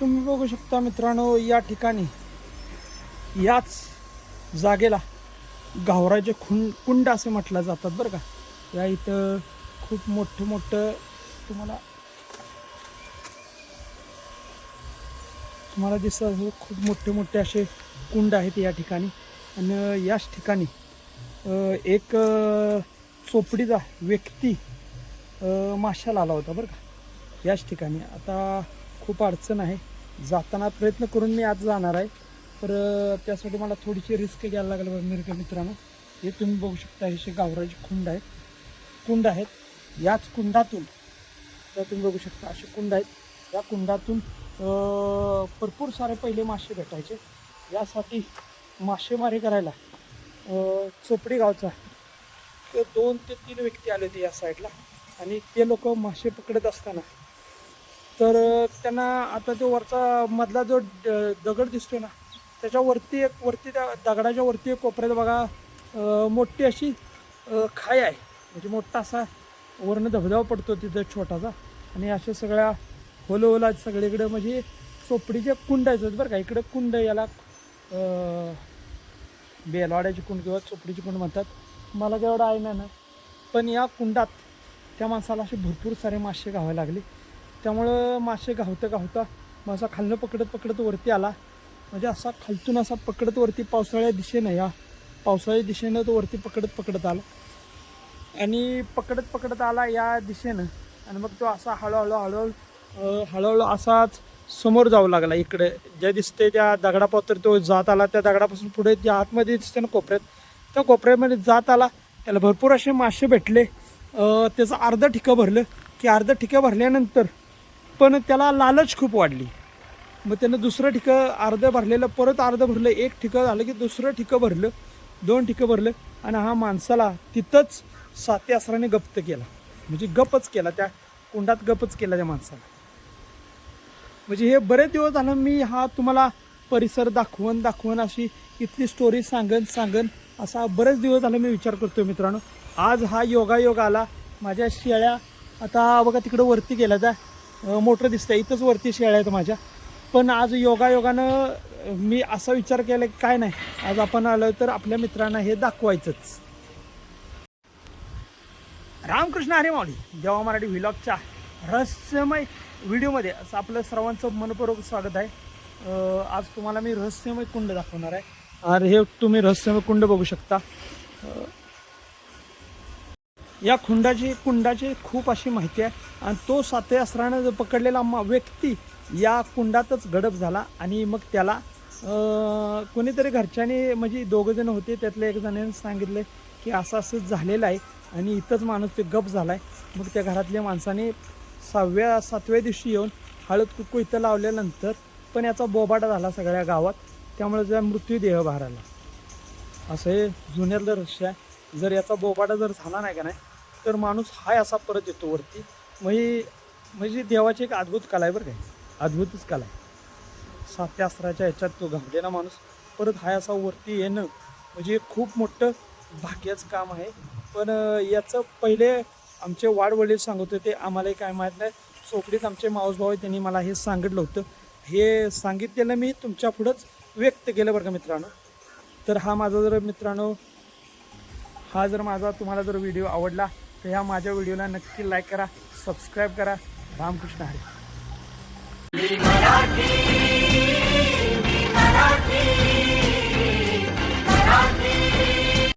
तुम्ही बघू शकता मित्रांनो या ठिकाणी याच जागेला गावराचे खुं कुंड असे म्हटलं जातात बरं का. या इथं खूप मोठं मोठं तुम्हाला तुम्हाला दिसत असेल खूप मोठे मोठे असे कुंड आहेत या ठिकाणी. आणि याच ठिकाणी एक चोपडीचा व्यक्ती माशाला आला होता बरं का. याच ठिकाणी. आता खूप अडचण आहे. जाताना प्रयत्न करून मी आज जाणार आहे. तर त्यासाठी मला थोडीशी रिस्क घ्यायला लागलं बरं मिरके मित्रांनो. हे तुम्ही बघू शकता हे असे गावराचे खुंड आहेत. कुंड आहेत. याच कुंडातून तर तुम्ही बघू शकता असे कुंड आहेत. या कुंडातून भरपूर सारे पहिले मासे भेटायचे. यासाठी मासेमारी करायला चोपडी गावचा ते दोन ते तीन व्यक्ती आले होते या साईडला आणि ते लोक मासे पकडत असताना तर त्यांना आता जो वरचा मधला जो दगड दिसतो ना त्याच्यावरती एक वरती त्या दगडाच्या वरती एक कोपऱ्यात बघा मोठी अशी खाय आहे. म्हणजे मोठा असा वर्ण धबधबा पडतो तिथं छोटासा. आणि अशा सगळ्या होल होला सगळीकडे. म्हणजे चोपडीचे कुंड आहेत बरं का. इकडे कुंड याला बेलवाड्याची कुंड किंवा चोपडीची कुंड म्हणतात. मला तेवढं आहे ना. पण या कुंडात त्या माणसाला असे भरपूर सारे मासे गावावे लागले. त्यामुळं मासे गावतं गावता मासा खालनं पकडत पकडत वरती आला. म्हणजे असा खालतून असा पकडत वरती पावसाळ्या दिशेनं या. पावसाळ्या दिशेनं तो वरती पकडत पकडत आला. आणि पकडत पकडत आला या दिशेनं. आणि मग तो असा हळूहळू हळूहळू हळूहळू असाच समोर जाऊ लागला इकडे. ज्या दिसते त्या दगडापात्र तो जात आला. त्या दगडापासून पुढे ज्या आतमध्ये दिसते ना कोपऱ्यात त्या कोपऱ्यामध्ये जात आला. त्याला भरपूर असे मासे भेटले. त्याचं अर्धं ठिकं भरलं. की अर्धं ठिकं भरल्यानंतर पण त्याला लालच खूप वाढली. मग त्यानं दुसरं ठिकं अर्धं भरलेलं परत अर्धं भरलं. एक ठिकं झालं की दुसरं ठिकं भरलं दोन ठिकं भरलं आणि हा माणसाला तिथंच सात्यासराने गप्त केला. म्हणजे गपच केला त्या कुंडात गपच केला त्या माणसाला. म्हणजे हे बरेच दिवस झालं मी हा तुम्हाला परिसर दाखवून दाखवून अशी इथली स्टोरी सांगन सांगन असा बरेच दिवस झालं मी विचार करतो मित्रांनो. आज हा योगायोग आला. माझ्या शेळ्या आता बघा तिकडं वरती गेल्या त्या. मोटर दिसतं इथंच वरती शेळ्या आहेत माझ्या. पण आज योगायोगानं मी असा विचार केला की काय नाही आज आपण आलो तर आपल्या मित्रांना हे दाखवायचंच. रामकृष्ण हरी माऊली देवा मराठी व्हिलॉगच्या रहस्यमय व्हिडिओमध्ये असं आपलं सर्वांचं मनपूर्वक स्वागत आहे. आज तुम्हाला मी रहस्यमय कुंड दाखवणार आहे. आणि हे तुम्ही रहस्यमय कुंड बघू शकता. या खुंडाची कुंडाची खूप अशी माहिती आहे. आणि तो साते असरानं जो पकडलेला मा- व्यक्ती या कुंडातच गडप झाला. आणि मग त्याला कोणीतरी घरच्याने म्हणजे दोघंजण होते त्यातल्या एक जणांनी सांगितलं की असं असं झालेलं आहे आणि इथंच माणूस ते गप झाला आहे मग त्या घरातल्या माणसाने सहाव्या सातव्या दिवशी येऊन हळद कुक्कू इथं लावल्यानंतर पण याचा बोबाटा झाला सगळ्या गावात. त्यामुळे त्या मृत्यूदेह बाहेर आला. असं हे जुन्यातलं रहस्य आहे. जर याचा बोबाटा जर झाला नाही का नाही तर माणूस हाय असा परत येतो वरती. म्हणजे म्हणजे देवाची एक अद्भुत कला आहे बरं काय अद्भुतच कला आहे. सात्या अस्त्राच्या ह्याच्यात तो घाबलेला माणूस परत हाय असा वरती येणं म्हणजे खूप मोठं भाग्याचं काम आहे. पण याचं पहिले आमचे वाडवडील सांगत होते आम्हालाही काय माहीत नाही. चोकडीत आमचे माऊसभाऊ आहे त्यांनी मला हे सांगितलं होतं. हे सांगितलेलं मी तुमच्या पुढंच व्यक्त केलं बरं का मित्रांनो. तर हा माझा जर मित्रांनो हा जर माझा तुम्हाला जर व्हिडिओ आवडला तर ह्या माझ्या व्हिडिओला नक्की लाईक करा सबस्क्राईब करा. रामकृष्ण हरे.